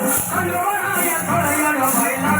俺就问他一声，他来呀？就白了。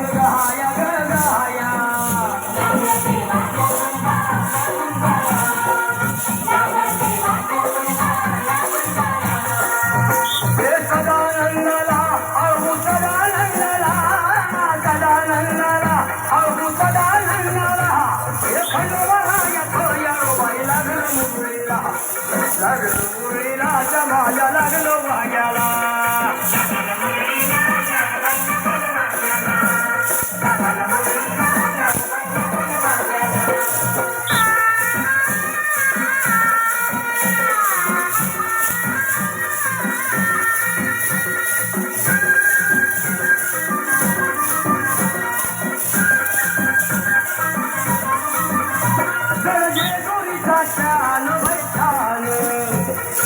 छान बैठान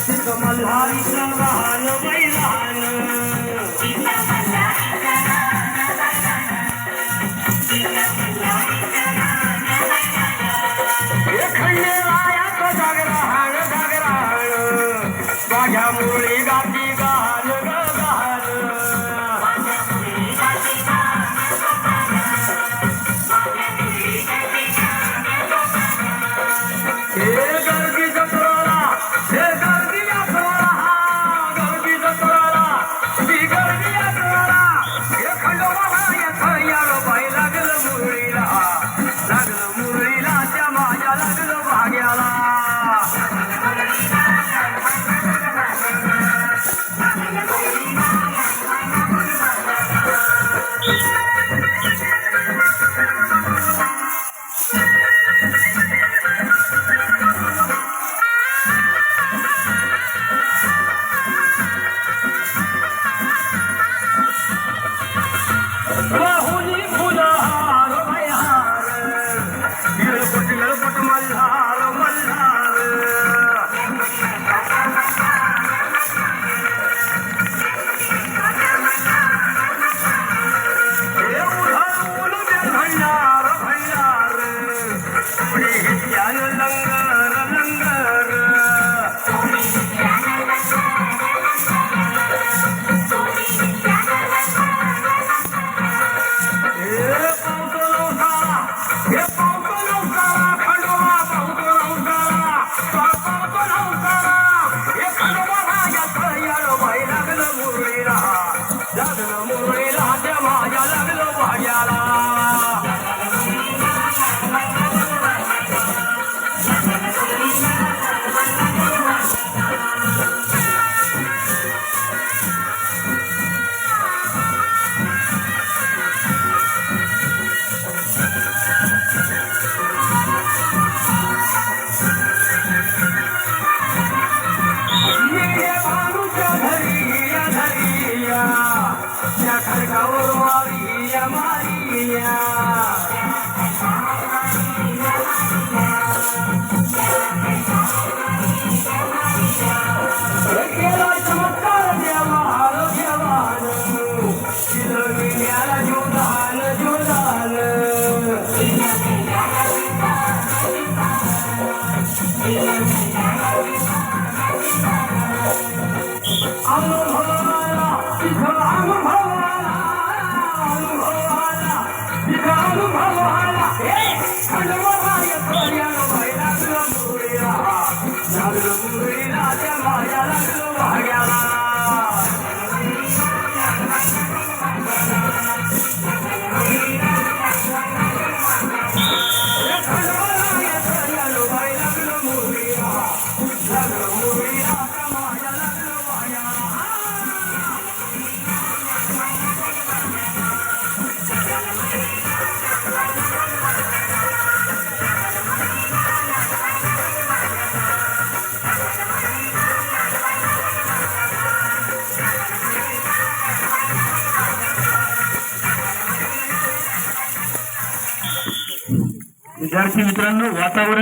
तिक बैलान गाती Y'all 哎，看我！विद्यार्थी मित्रांनो वातावरण